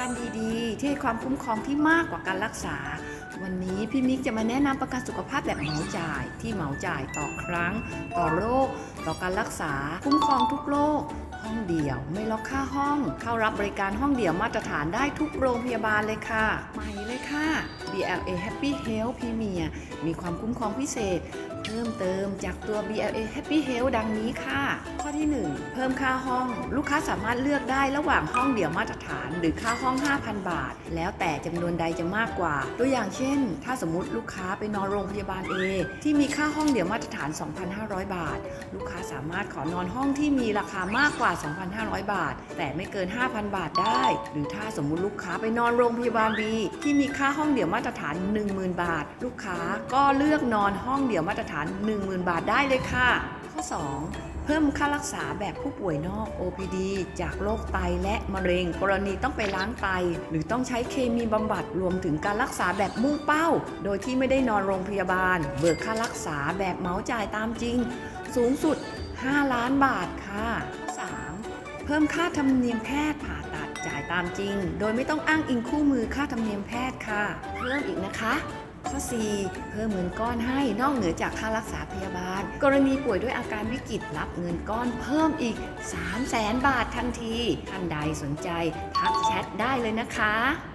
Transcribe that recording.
กันดีๆ ที่ให้ความคุ้มครองที่มากกว่าการรักษา วันนี้พี่มิกจะมาแนะนำประกันสุขภาพแบบเหมาจ่าย ที่เหมาจ่ายต่อครั้ง ต่อโรค ต่อการรักษา คุ้มครองทุกโรค ห้องเดี่ยว ไม่ล็อกค่าห้อง เข้ารับบริการห้องเดี่ยวมาตรฐานได้ทุกโรงพยาบาลเลยค่ะใหม่เลยค่ะ BLA Happy Health Premier มีความคุ้มครองพิเศษ เพิ่มเติมจากตัว BLA Happy Health ดังนี้ค่ะ ข้อที่ 1 เพิ่มค่าห้อง ลูกค้าสามารถเลือกได้ระหว่างห้องเดี่ยวมาตรฐาน หรือค่าห้อง 5,000 บาท แล้วแต่จำนวนใดจะมากกว่า ตัวอย่างเช่น ถ้าสมมติลูกค้าไปนอนโรงพยาบาล A ที่มีค่าห้องเดี่ยวมาตรฐาน 2,500 บาท ลูกค้าสามารถขอนอนห้องที่มีราคามากกว่า2,500 บาท แต่ไม่เกิน 5,000 บาทได้ หรือถ้าสมมุติลูกค้าไปนอนโรงพยาบาล B ที่มีค่าห้องเดี่ยวมาตรฐาน 10,000 บาท ลูกค้าก็เลือกนอนห้องเดี่ยวมาตรฐาน 10,000 บาทได้เลยค่ะ ข้อ 2เพิ่มค่ารักษาแบบผู้ป่วยนอก OPD จากโรคไตและมะเร็ง กรณีต้องไปล้างไต หรือต้องใช้เคมีบำบัดรวมถึงการรักษาแบบมุ่งเป้า โดยที่ไม่ได้นอนโรงพยาบาล เบิกค่ารักษาแบบเหมาจ่ายตามจริง สูงสุด 5 ล้านบาทค่ะ พิ่มค่าธรรมเนียมแพทย์ผ่าตัดจ่ายตามจริง โดยไม่ต้องอ้างอิงคู่มือค่าธรรมเนียมแพทย์ค่ะ เพิ่มอีกนะคะข้อ 4 เพิ่มเงินก้อนให้นอกเหนือจากค่ารักษาพยาบาล กรณีป่วยด้วยอาการวิกฤตรับเงินก้อนเพิ่มอีก 3 0 0แสนบาททันที ท่านใดสนใจ ทักแชทได้เลยนะคะ